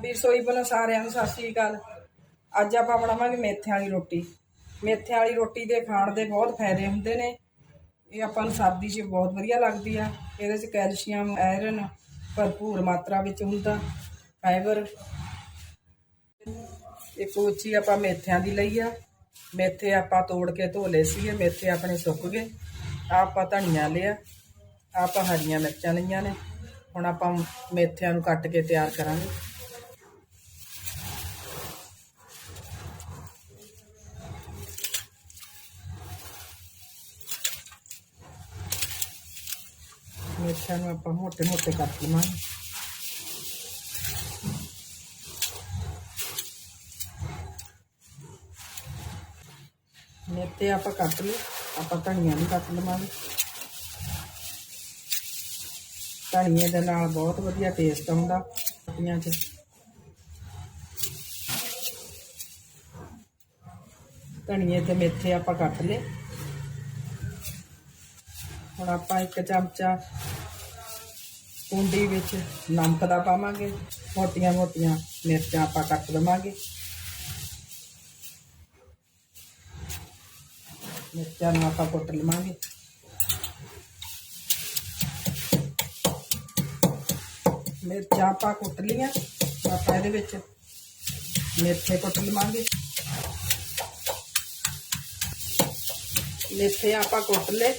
ਵੀ ਰਸੋਈ ਵੱਲੋਂ ਸਾਰਿਆਂ ਨੂੰ ਸਤਿ ਸ਼੍ਰੀ ਅਕਾਲ। ਅੱਜ ਆਪਾਂ ਬਣਾਵਾਂਗੇ ਮੇਥਿਆਂ ਵਾਲੀ ਰੋਟੀ। ਮੇਥਿਆਂ ਵਾਲੀ ਰੋਟੀ ਦੇ ਖਾਣ ਦੇ ਬਹੁਤ ਫਾਇਦੇ ਹੁੰਦੇ ਨੇ। ਇਹ ਆਪਾਂ ਨੂੰ ਸਰਦੀ 'ਚ ਬਹੁਤ ਵਧੀਆ ਲੱਗਦੀ ਆ। ਇਹਦੇ 'ਚ ਕੈਲਸ਼ੀਅਮ, ਆਇਰਨ ਭਰਪੂਰ ਮਾਤਰਾ ਵਿੱਚ ਹੁੰਦਾ। ਫਾਈਬਰ। ਇਹ ਕੋਚੀ ਆਪਾਂ ਮੇਥਿਆਂ ਦੀ ਲਈ ਆ। ਮੇਥੇ ਆਪਾਂ ਤੋੜ ਕੇ ਧੋ ਲਏ ਸੀਗੇ। ਮੇਥੇ ਆਪਣੇ ਸੁੱਕ ਗਏ। ਆਪਾਂ ਧਨੀਆ ਲਿਆ। ਆਪਾਂ ਹਰੀਆਂ ਮਿਰਚਾਂ ਲਈਆਂ ਨੇ। ਹੁਣ ਆਪਾਂ ਮੇਥਿਆਂ ਨੂੰ ਕੱਟ ਕੇ ਤਿਆਰ ਕਰਾਂਗੇ। ਮਿਰਚਾਂ ਨੂੰ ਆਪਾਂ ਮੋਟੇ ਮੋਟੇ ਕੱਟ ਲਵਾਂਗੇ ਮੇਥੇ ਆਪਾਂ ਕੱਟ ਲਏ, ਆਪਾਂ ਧਨੀਆ ਵੀ ਕੱਟ ਲਵਾਂਗੇ। ਧਨੀਏ ਦੇ ਨਾਲ ਬਹੁਤ ਵਧੀਆ ਟੇਸਟ ਆਉਂਦਾ ਰੋਟੀਆਂ 'ਚ। ਧਨੀਏ ਤੇ ਮੇਥੇ ਆਪਾਂ ਕੱਟ ਲਏ। ਹੁਣ ਆਪਾਂ ਇੱਕ ਚਮਚਾ ਕੁੰਡੀ ਵਿੱਚ ਨਮਕ ਦਾ ਪਾਵਾਂਗੇ, ਮੋਟੀਆਂ ਮੋਟੀਆਂ ਮਿਰਚਾਂ ਆਪਾਂ ਕੱਟ ਲਵਾਂਗੇ ਮਿਰਚਾਂ ਨੂੰ ਆਪਾਂ ਕੁੱਟ ਲਵਾਂਗੇ। ਮਿਰਚਾਂ ਆਪਾਂ ਕੁੱਟ ਲੀਆਂ ਆਪਾਂ ਇਹਦੇ ਵਿੱਚ ਮੇਥੇ ਕੁੱਟ ਲਵਾਂਗੇ। ਮੇਥੇ ਆਪਾਂ ਕੁੱਟ ਲਏ,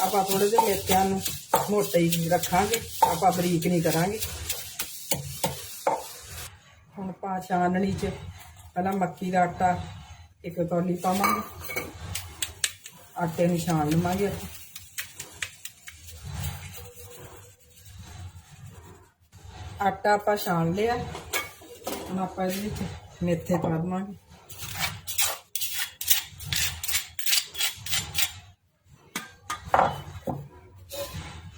ਆਪਾਂ ਥੋੜੇ ਜਿਹੇ ਮੇਥਿਆਂ ਨੂੰ ਮੋਟੇ ਹੀ ਰੱਖਾਂਗੇ, ਆਪਾਂ ਬਰੀਕ ਨਹੀਂ ਕਰਾਂਗੇ। ਹੁਣ ਪਾ ਛਾਨਣੀ 'ਚ, ਪਹਿਲਾਂ ਮੱਕੀ ਦਾ ਆਟਾ, ਇੱਕ ਕੌਲੀ ਪਾਵਾਂਗੇ। ਆਟੇ ਨੂੰ ਛਾਣ ਲਵਾਂਗੇ ਆਪਾਂ। ਆਟਾ ਆਪਾਂ ਛਾਣ ਲਿਆ, ਹੁਣ ਆਪਾਂ ਇਹਦੇ ਵਿੱਚ ਮੇਥੇ ਪਾ ਦਵਾਂਗੇ।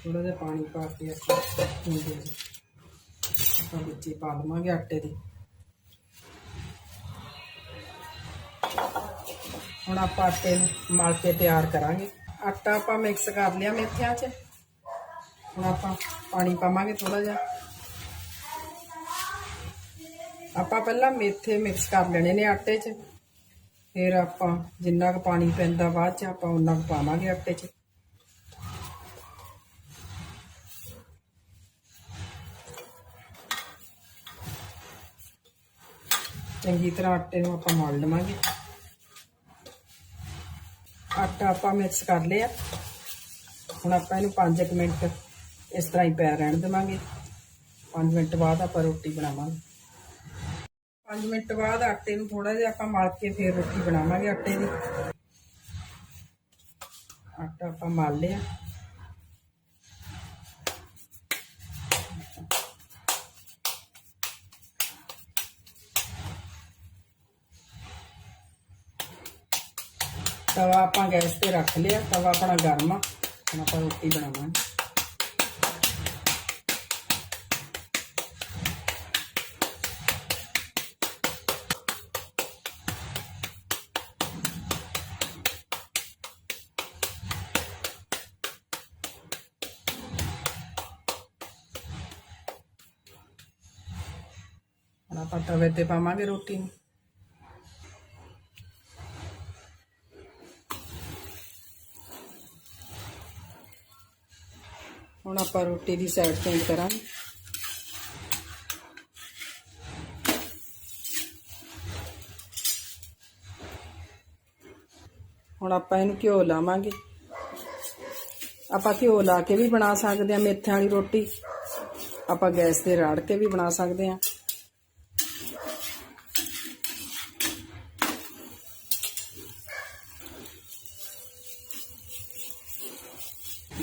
ਥੋੜਾ ਜਿਹਾ ਪਾਣੀ ਪਾ ਕੇ ਅਸੀਂ ਹੁੰਦੇ ਆਪਾਂ ਵਿੱਚ ਪਾ ਦਵਾਂਗੇ ਆਟੇ ਦੇ। ਹੁਣ ਆਪਾਂ ਆਟੇ ਨੂੰ ਮਲ ਕੇ ਤਿਆਰ ਕਰਾਂਗੇ। ਆਟਾ ਆਪਾਂ ਮਿਕਸ ਕਰ ਲਿਆ ਮੇਥਿਆਂ 'ਚ। ਹੁਣ ਆਪਾਂ ਪਾਣੀ ਪਾਵਾਂਗੇ ਥੋੜਾ ਜਿਹਾ। ਆਪਾਂ ਪਹਿਲਾਂ ਮੇਥੇ ਮਿਕਸ ਕਰ ਲੈਣੇ ਨੇ ਆਟੇ 'ਚ। ਫਿਰ ਆਪਾਂ ਜਿੰਨਾ ਕੁ ਪਾਣੀ ਪੈਂਦਾ ਬਾਅਦ 'ਚ ਆਪਾਂ ਉਨਾ ਕੁ ਪਾਵਾਂਗੇ ਆਟੇ 'ਚ। ਚੰਗੀ ਤਰ੍ਹਾਂ ਆਟੇ ਨੂੰ ਆਪਾਂ ਮਲ ਲਵਾਂਗੇ। ਆਟਾ ਆਪਾਂ ਮਿਕਸ ਕਰ ਲਿਆ। ਹੁਣ ਆਪਾਂ ਇਹਨੂੰ 5 ਮਿੰਟ ਇਸ ਤਰ੍ਹਾਂ ਹੀ ਪੈ ਰਹਿਣ ਦੇਵਾਂਗੇ। 5 ਮਿੰਟ ਬਾਅਦ ਆਪਾਂ ਰੋਟੀ ਬਣਾਵਾਂਗੇ। 5 ਮਿੰਟ ਬਾਅਦ ਆਟੇ ਨੂੰ ਥੋੜਾ ਜਿਹਾ ਆਪਾਂ ਮਲ ਕੇ ਫੇਰ ਰੋਟੀ ਬਣਾਵਾਂਗੇ ਆਟੇ ਦੀ। ਆਟਾ ਆਪਾਂ ਮਲ ਲਿਆ। ਤਵਾ ਆਪਾਂ ਗੈਸ ਤੇ ਰੱਖ ਲਿਆ ਤਵਾ ਆਪਣਾ ਗਰਮ ਆ ਹੁਣ ਆਪਾਂ ਰੋਟੀ ਬਣਾਵਾਂਗੇ ਹੁਣ ਆਪਾਂ ਤਵੇ ਤੇ ਪਾਵਾਂਗੇ ਰੋਟੀ ਨੂੰ ਹੁਣ ਆਪਾਂ ਰੋਟੀ ਦੀ ਸਾਈਡ ਚੇਂਜ ਕਰਾਂਗੇ। ਹੁਣ ਆਪਾਂ ਇਹਨੂੰ ਘਿਓ ਲਾਵਾਂਗੇ। ਆਪਾਂ ਘਿਓ ਲਾ ਕੇ ਵੀ ਬਣਾ ਸਕਦੇ ਆ ਮੇਥਿਆਂ ਵਾਲੀ ਰੋਟੀ। ਆਪਾਂ ਗੈਸ ਤੇ ਰਾੜ ਕੇ ਵੀ ਬਣਾ ਸਕਦੇ ਆ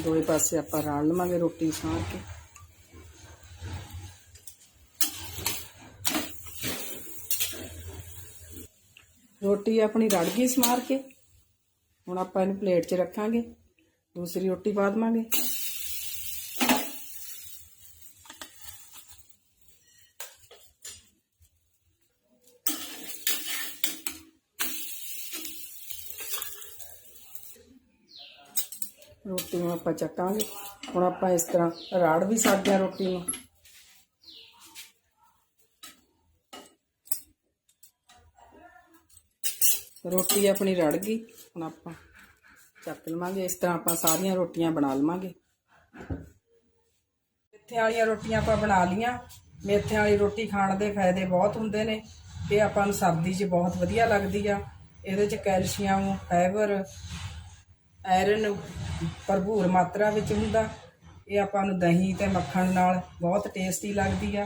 ਦੋਵੇਂ ਪਾਸੇ ਆਪਾਂ ਰਾੜ ਲਵਾਂਗੇ ਰੋਟੀ ਸਾਰ ਕੇ। ਰੋਟੀ ਆਪਣੀ ਰੜ ਗਈ ਸਮਾਰ ਕੇ। ਹੁਣ ਆਪਾਂ ਇਹਨੂੰ ਪਲੇਟ 'ਚ ਰੱਖਾਂਗੇ। ਦੂਸਰੀ ਰੋਟੀ ਪਾ ਦੇਵਾਂਗੇ। ਰੋਟੀ ਨੂੰ ਆਪਾਂ ਚੱਕਾਂਗੇ। ਹੁਣ ਆਪਾਂ ਇਸ ਤਰ੍ਹਾਂ ਰਾੜ ਵੀ ਸਕਦੇ ਹਾਂ ਰੋਟੀ ਨੂੰ। ਰੋਟੀ ਆਪਣੀ ਰੜ ਗਈ। ਹੁਣ ਆਪਾਂ ਚੱਕ ਲਵਾਂਗੇ। ਇਸ ਤਰ੍ਹਾਂ ਆਪਾਂ ਸਾਰੀਆਂ ਰੋਟੀਆਂ ਬਣਾ ਲਵਾਂਗੇ। ਮੇਥੇ ਵਾਲੀਆਂ ਰੋਟੀਆਂ ਆਪਾਂ ਬਣਾ ਲੀਆਂ ਮੇਥੇ ਵਾਲੀ ਰੋਟੀ ਖਾਣ ਦੇ ਫਾਇਦੇ ਬਹੁਤ ਹੁੰਦੇ ਨੇ। ਇਹ ਆਪਾਂ ਨੂੰ ਸਰਦੀ 'ਚ ਬਹੁਤ ਵਧੀਆ ਲੱਗਦੀ ਆ। ਇਹਦੇ 'ਚ ਕੈਲਸ਼ੀਅਮ, ਫਾਈਬਰ ਆਇਰਨ ਭਰਪੂਰ ਮਾਤਰਾ ਵਿੱਚ ਹੁੰਦਾ। ਇਹ ਆਪਾਂ ਨੂੰ ਦਹੀਂ ਤੇ ਮੱਖਣ ਨਾਲ ਬਹੁਤ ਟੇਸਟੀ ਲੱਗਦੀ ਆ।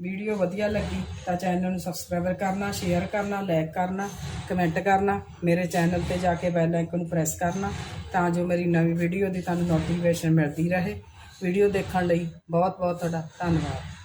ਵੀਡੀਓ ਵਧੀਆ ਲੱਗੀ ਤਾਂ ਚੈਨਲ ਨੂੰ ਸਬਸਕ੍ਰਾਈਬ ਕਰਨਾ ਸ਼ੇਅਰ ਕਰਨਾ ਲਾਈਕ ਕਰਨਾ ਕਮੈਂਟ ਕਰਨਾ, ਮੇਰੇ ਚੈਨਲ ਤੇ ਜਾ ਕੇ ਬੈਲ ਆਈਕਨ ਨੂੰ ਪ੍ਰੈਸ ਕਰਨਾ ਤਾਂ ਜੋ ਮੇਰੀ ਨਵੀਂ ਵੀਡੀਓ ਦੀ ਤੁਹਾਨੂੰ ਨੋਟੀਫਿਕੇਸ਼ਨ ਮਿਲਦੀ ਰਹੇ। ਵੀਡੀਓ ਦੇਖਣ ਲਈ ਬਹੁਤ ਬਹੁਤ ਤੁਹਾਡਾ ਧੰਨਵਾਦ।